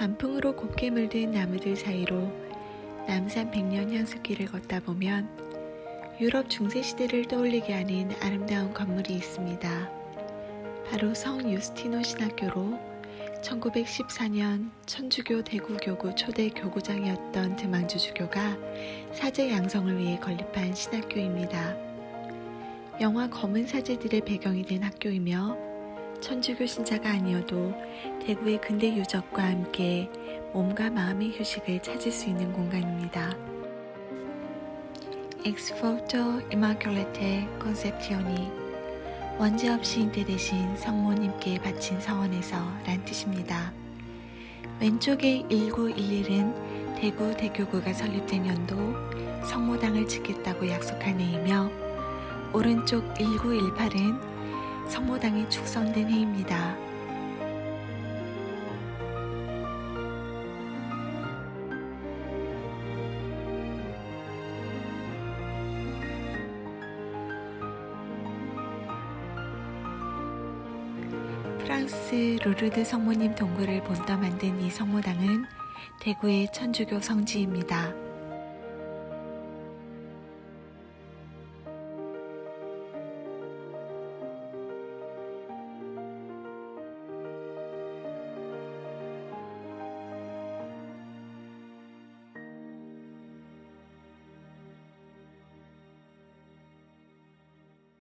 단풍으로 곱게 물든 나무들 사이로 남산 백년 향수길을 걷다 보면 유럽 중세 시대를 떠올리게 하는 아름다운 건물이 있습니다. 바로 성 유스티노 신학교로 1914년 천주교 대구교구 초대 교구장이었던 드망주 주교가 사제 양성을 위해 건립한 신학교입니다. 영화 검은 사제들의 배경이 된 학교이며 천주교 신자가 아니어도 대구의 근대 유적과 함께 몸과 마음의 휴식을 찾을 수 있는 공간입니다. 엑스포토 이마큘레테 콘셉티오니 원죄 없이 인대 대신 성모님께 바친 서원에서 란 뜻입니다. 왼쪽의 1911은 대구 대교구가 설립된 연도 성모당을 짓겠다고 약속한 해이며 오른쪽 1918은 성모당이 축성된 해입니다. 프랑스 루르드 성모님 동굴을 본떠 만든 이 성모당은 대구의 천주교 성지입니다.